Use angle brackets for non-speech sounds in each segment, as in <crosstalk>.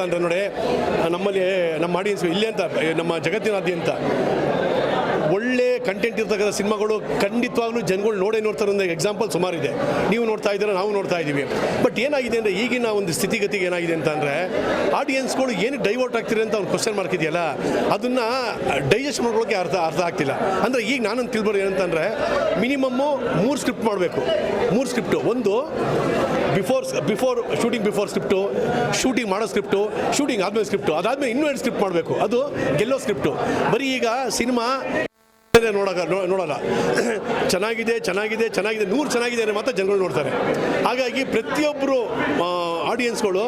ಅಂದರೆ ನೋಡಿ ನಮ್ಮಲ್ಲಿ ನಮ್ಮ ಆಡಿಯನ್ಸ್ ಇಲ್ಲೇ ಅಂತ ನಮ್ಮ ಜಗತ್ತಿನಾದ್ಯಂತ ಒಳ್ಳೆ ಕಂಟೆಂಟ್ ಇರ್ತಕ್ಕಂಥ ಸಿನಿಮಾಗಳು ಖಂಡಿತವಾಗ್ಲೂ ಜನಗಳು ನೋಡೇ ನೋಡ್ತಾರೆ ಅನ್ನೋ ಎಕ್ಸಾಂಪಲ್ ಸುಮಾರಿದೆ. ನೀವು ನೋಡ್ತಾ ಇದ್ದೀರ, ನಾವು ನೋಡ್ತಾ ಇದ್ದೀವಿ. ಬಟ್ ಏನಾಗಿದೆ ಅಂದರೆ ಈಗಿನ ಒಂದು ಸ್ಥಿತಿಗತಿಗೆ ಏನಾಗಿದೆ ಅಂತ ಅಂದರೆ ಆಡಿಯನ್ಸ್ಗಳು ಏನು ಡೈವರ್ಟ್ ಆಗ್ತಿದೆ ಅಂತ ಒಂದು ಕ್ವಶನ್ ಮಾರ್ಕ್ ಇದೆಯಲ್ಲ, ಅದನ್ನು ಡೈಜೆಸ್ಟ್ ಮಾಡ್ಕೊಳ್ಳೋಕೆ ಅರ್ಥ ಅರ್ಥ ಆಗ್ತಿಲ್ಲ. ಅಂದರೆ ಈಗ ನಾನಂತ ತಿಳ್ಬೋದು ಏನಂತಂದರೆ ಮಿನಿಮಮ್ಮು ಮೂರು ಸ್ಕ್ರಿಪ್ಟ್ ಮಾಡಬೇಕು. ಮೂರು ಸ್ಕ್ರಿಪ್ಟು ಒಂದು before before shooting before script shooting ಮಾಡೋ ಸ್ಕ್ರಿಪ್ಟು ಶೂಟಿಂಗ್ ಆದಮೇಲೆ ಸ್ಕ್ರಿಪ್ಟು ಅದಾದಮೇಲೆ ಇನ್ನೂ ಎರಡು ಸ್ಕ್ರಿಪ್ಟ್ ಮಾಡಬೇಕು. ಅದು ಗೆಲ್ಲೋ ಸ್ಕ್ರಿಪ್ಟು ಬರೀ ಈಗ ಸಿನಿಮಾ ನೋಡಕ ನೋಡಲ್ಲ. <coughs> ಚೆನ್ನಾಗಿದೆ ಚೆನ್ನಾಗಿದೆ ಚೆನ್ನಾಗಿದೆ, ನೂರು ಚೆನ್ನಾಗಿದೆ ಅಂದರೆ ಮಾತ್ರ ಜನಗಳು ನೋಡ್ತಾರೆ. ಹಾಗಾಗಿ ಪ್ರತಿಯೊಬ್ಬರು ಆಡಿಯನ್ಸ್ಗಳು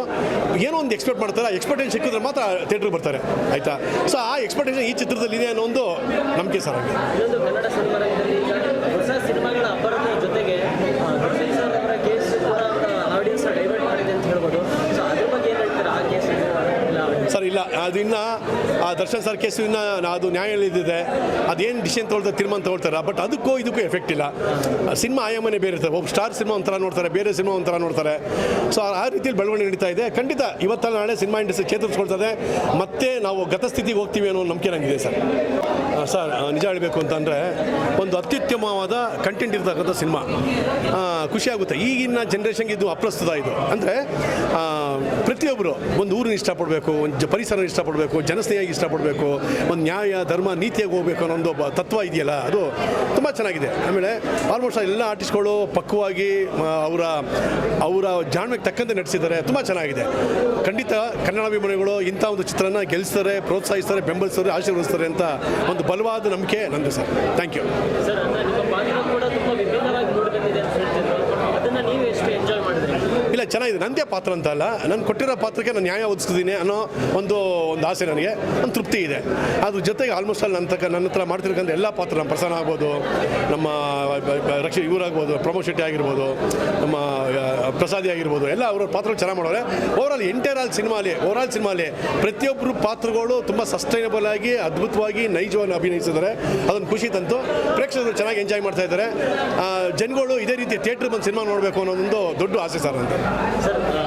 ಏನೋ ಒಂದು ಎಕ್ಸ್ಪೆಕ್ಟ್ ಮಾಡ್ತಾರೆ ಎಕ್ಸ್ಪೆಕ್ಟೇಷನ್ ಸಿಕ್ಕಿದ್ರೆ ಮಾತ್ರ ಥಿಯೇಟ್ರಿಗೆ ಬರ್ತಾರೆ, ಆಯಿತಾ? ಸೊ ಆ ಎಕ್ಸ್ಪೆಕ್ಟೇಷನ್ ಈ ಚಿತ್ರದಲ್ಲಿ ಇದೆ ಅನ್ನೋ ಒಂದು ನಂಬಿಕೆ ಸರ್ ಹಾಗೆ ಇನ್ನೊಂದು ಕನ್ನಡ ಸಿನಿಮಾರಂಗದಲ್ಲಿ ಈಗ ಹೊಸ ಸಿನಿಮಾಗಳ ಅಬ್ಬರದ ಜೊತೆಗೆ ಆ, ದರ್ಶನ್ ಸರ್ ಅವರ ಕೇಸ್ ಕೂಡ ಆಡಿಯನ್ಸ್ ಡೈವರ್ಟ್ ಮಾಡಿದೆ ಅಂತ ಹೇಳ್ಬೋದು ಸೊ ಅದ್ರ ಬಗ್ಗೆ ಏನು ಹೇಳ್ತೀರಾ ಆ ಕೇಸ್ ಇಲ್ಲ ಸರ್ ಇಲ್ಲ, ಅದು ಆ ದರ್ಶನ್ ಸರ್ ಕೇಸು ಇನ್ನು ಅದು ನ್ಯಾಯಾಲಯದಿದೆ ಅದೇನು ಡಿಸಿಷನ್ ತೊಗೊಳ್ತಾರೆ ತೀರ್ಮಾನ ತೊಗೊಳ್ತಾರೆ? ಬಟ್ ಅದಕ್ಕೂ ಇದಕ್ಕೂ ಎಫೆಕ್ಟ್ ಇಲ್ಲ. ಸಿನಿಮಾ ಆಯಾಮನೇ ಬೇರೆ ಇರ್ತದೆ. ಒಬ್ಬ ಸ್ಟಾರ್ ಸಿನಿಮಾ ಒಂಥರ ನೋಡ್ತಾರೆ, ಬೇರೆ ಸಿನಿಮಾ ಒಂಥರ ನೋಡ್ತಾರೆ. ಸೊ ಆ ರೀತಿಯಲ್ಲಿ ಬೆಳವಣಿಗೆ ನಡೀತಾ ಇದೆ. ಖಂಡಿತ ಇವತ್ತಲ್ಲ ನಾಳೆ ಸಿನಿಮಾ ಇಂಡಸ್ಟ್ರಿ ಚೇತರಿಸ್ಕೊಳ್ತದೆ. ಮತ್ತೆ ನಾವು ಗತಸ್ಥಿತಿಗೆ ಹೋಗ್ತೀವಿ ಅನ್ನೋ ನಂಬಿಕೆ ನನಗಿದೆ ಸರ್. ಸರ್ ನಿಜ ಹೇಳಬೇಕು ಅಂತಂದರೆ ಒಂದು ಅತ್ಯುತ್ತಮವಾದ ಕಂಟೆಂಟ್ ಇರ್ತಕ್ಕಂಥ ಸಿನಿಮಾ. ಖುಷಿಯಾಗುತ್ತೆ ಈಗಿನ ಜನ್ರೇಷನ್ಗೆ ಇದು ಅಪ್ರಸ್ತುತ ಇದು. ಅಂದರೆ ಪ್ರತಿಯೊಬ್ಬರು ಒಂದು ಊರಿನ ಇಷ್ಟಪಡಬೇಕು, ಒಂದು ಜ- ಪರಿಸರ ಇಷ್ಟಪಡಬೇಕು ಜನಸ್ನೇಹಿಯಾಗಿ ಇಷ್ಟಪಡಬೇಕು, ಒಂದು ನ್ಯಾಯ, ಧರ್ಮ, ನೀತಿಯಾಗಿ ಹೋಗಬೇಕು ಅನ್ನೋ ಒಂದು ತತ್ವ ಇದೆಯಲ್ಲ, ಅದು ತುಂಬ ಚೆನ್ನಾಗಿದೆ. ಆಮೇಲೆ ಆಲ್ಮೋಸ್ಟ್ ಎಲ್ಲ ಆರ್ಟಿಸ್ಟ್ಗಳು ಪಕ್ವಾಗಿ ಅವರ ಅವರ ಜಾಣ್ಮೆಗೆ ತಕ್ಕಂತೆ ನಡೆಸಿದ್ದಾರೆ ತುಂಬ ಚೆನ್ನಾಗಿದೆ. ಖಂಡಿತ ಕನ್ನಡಾಭಿಮಾನಿಗಳು ಇಂಥ ಒಂದು ಚಿತ್ರನ ಗೆಲ್ಲಿಸ್ತಾರೆ ಪ್ರೋತ್ಸಾಹಿಸ್ತಾರೆ, ಬೆಂಬಲಿಸ್ತಾರೆ, ಆಶೀರ್ವದಿಸ್ತಾರೆ ಅಂತ ಒಂದು ಬಲವಾದ ನಂಬಿಕೆ ನಂದು ಸರ್. ಥ್ಯಾಂಕ್ ಯು ಸರ್ ಅಂದ್ರೆ ನಿಮ್ಮ ಪಾತ್ರ ಕೂಡ ತುಂಬ ವಿಭಿನ್ನವಾಗಿ ಮೂಡಿಬಂದಿದೆ ಅಂತ ಹೇಳ್ತಿದ್ರು ಅದನ್ನ ನೀವು ಎಷ್ಟು ಎಂಜಾಯ್ ಮಾಡಿದ್ರಿ ಇಲ್ಲ ಚೆನ್ನಾಗಿದೆ. ನಂದೇ ಪಾತ್ರ ಅಂತ ಅಲ್ಲ. ನಾನು ಕೊಟ್ಟಿರೋ ಪಾತ್ರಕ್ಕೆ ನಾನು ನ್ಯಾಯ ಒದಗಿಸ್ತಿದ್ದೀನಿ ಅನ್ನೋ ಒಂದು ಒಂದು ಆಸೆ ನನಗೆ. ಒಂದು ತೃಪ್ತಿ ಇದೆ. ಅದ್ರ ಜೊತೆಗೆ ಆಲ್ಮೋಸ್ಟ್ ಅಲ್ಲಿ ನನ್ನ ತಕ್ಕ ನನ್ನ ಹತ್ರ ಮಾಡ್ತಿರ್ಕಂತ ಎಲ್ಲ ಪಾತ್ರ ನಮ್ಮ ಪ್ರಸನ್ನ ಆಗ್ಬೋದು, ನಮ್ಮ ರಕ್ಷ, ಇವರಾಗ್ಬೋದು, ಪ್ರಮೋದ್ ಶೆಟ್ಟಿ ಆಗಿರ್ಬೋದು, ನಮ್ಮ ಪ್ರಸಾದಿ ಆಗಿರ್ಬೋದು, ಎಲ್ಲ ಅವರ ಪಾತ್ರಗಳು ಚೆನ್ನಾಗಿ ಮಾಡೋರೆ. ಓವರಾಲ್ ಎಂಟೈರ್ ಆಲ್ ಸಿನಿಮಾಲಿ ಓವರಾಲ್ ಸಿನಿಮಾಲಿ ಪ್ರತಿಯೊಬ್ಬರು ಪಾತ್ರಗಳು ತುಂಬ ಸಸ್ಟೈನಬಲ್ ಆಗಿ, ಅದ್ಭುತವಾಗಿ ನೈಜವಾಗಿ ಅಭಿನಯಿಸಿದ್ದಾರೆ. ಅದೊಂದು ಖುಷಿ ತಂತು. ಪ್ರೇಕ್ಷಕರು ಚೆನ್ನಾಗಿ ಎಂಜಾಯ್ ಮಾಡ್ತಾ ಇದ್ದಾರೆ. ಜನಗಳು ಇದೇ ರೀತಿ ಥಿಯೇಟ್ರ್ ಬಂದು ಸಿನಿಮಾ ನೋಡಬೇಕು ಅನ್ನೋದೊಂದು ದೊಡ್ಡ ಆಸೆ ಸರ್ ಅಂತ ಸರ್ ಆ,